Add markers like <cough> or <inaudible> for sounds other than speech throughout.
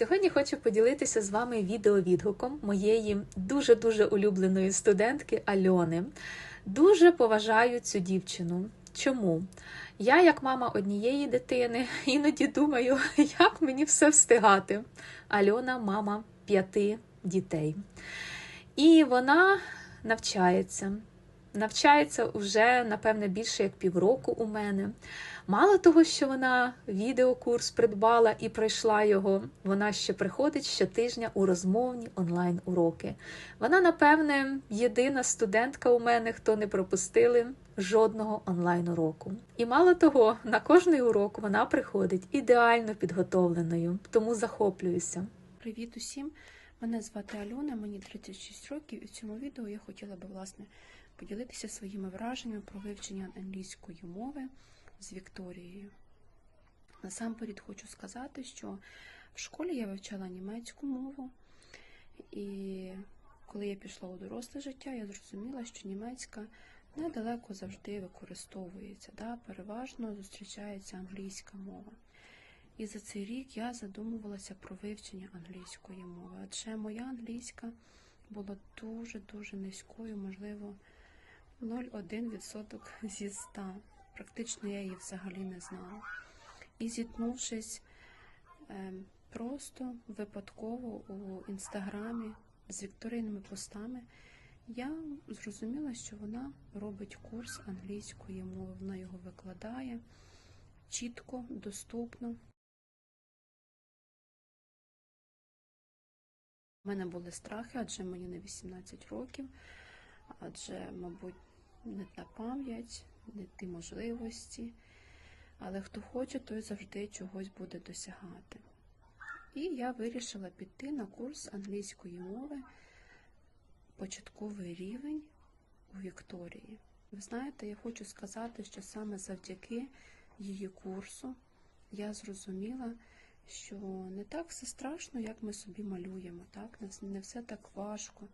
Сьогодні хочу поділитися з вами відеовідгуком моєї дуже-дуже улюбленої студентки Альони. Дуже поважаю цю дівчину. Чому? Я, як мама однієї дитини, <laughs> іноді думаю, <laughs> як мені все встигати. Альона мама п'яти дітей. І вона навчається. Навчається вже, напевне, більше як півроку у мене. Мало того, що вона відеокурс придбала і пройшла його, вона ще приходить щотижня у розмовні онлайн-уроки. Вона, напевне, єдина студентка у мене, хто не пропустили жодного онлайн-уроку. І мало того, на кожний урок вона приходить ідеально підготовленою, тому захоплююся. Привіт усім! Мене звати Альона, мені 36 років, і в цьому відео я хотіла би власне поділитися своїми враженнями про вивчення англійської мови з Вікторією. Насамперед хочу сказати, що в школі я вивчала німецьку мову, і коли я пішла у доросле життя, я зрозуміла, що німецька недалеко завжди використовується. Да? Переважно зустрічається англійська мова. І за цей рік я задумувалася про вивчення англійської мови, адже моя англійська була дуже-дуже низькою, можливо, 0,1% зі 100. Практично я її взагалі не знала. І зіткнувшись е, просто випадково у інстаграмі з вікторинними постами, я зрозуміла, що вона робить курс англійської мови. Вона його викладає чітко, доступно. У мене були страхи, адже мені не 18 років, адже, мабуть, не та пам'ять, не ті можливості. Але хто хоче, той завжди чогось буде досягати. І я вирішила піти на курс англійської мови початковий рівень у Вікторії. Ви знаєте, я хочу сказати, що саме завдяки її курсу я зрозуміла, що не так все страшно, як ми собі малюємо, так? не все так важко.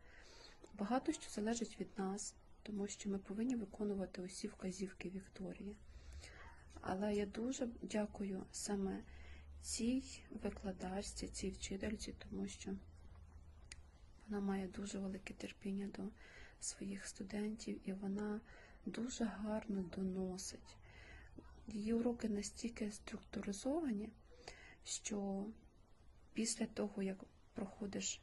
Багато що залежить від нас, тому що ми повинні виконувати усі вказівки Вікторії. Але я дуже дякую саме цій викладачці, цій вчительці, тому що вона має дуже велике терпіння до своїх студентів і вона дуже гарно доносить. Її уроки настільки структуризовані, що після того, як проходиш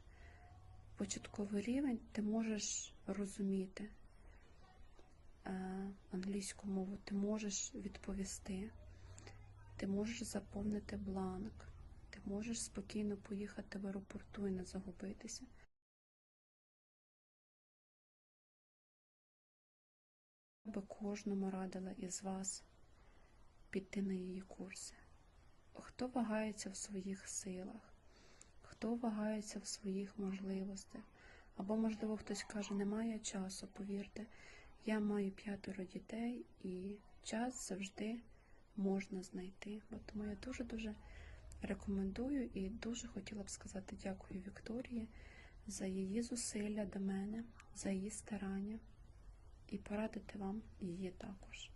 початковий рівень, ти можеш розуміти англійську мову, ти можеш відповісти, ти можеш заповнити бланк, ти можеш спокійно поїхати в аеропорту і не загубитися. Я би кожному радила із вас піти на її курси. Хто вагається в своїх силах, хто вагається в своїх можливостях, або, можливо, хтось каже, немає часу, повірте, я маю п'ятеро дітей і час завжди можна знайти. Бо Тому я дуже-дуже рекомендую і дуже хотіла б сказати дякую Вікторії за її зусилля до мене, за її старання і порадити вам її також.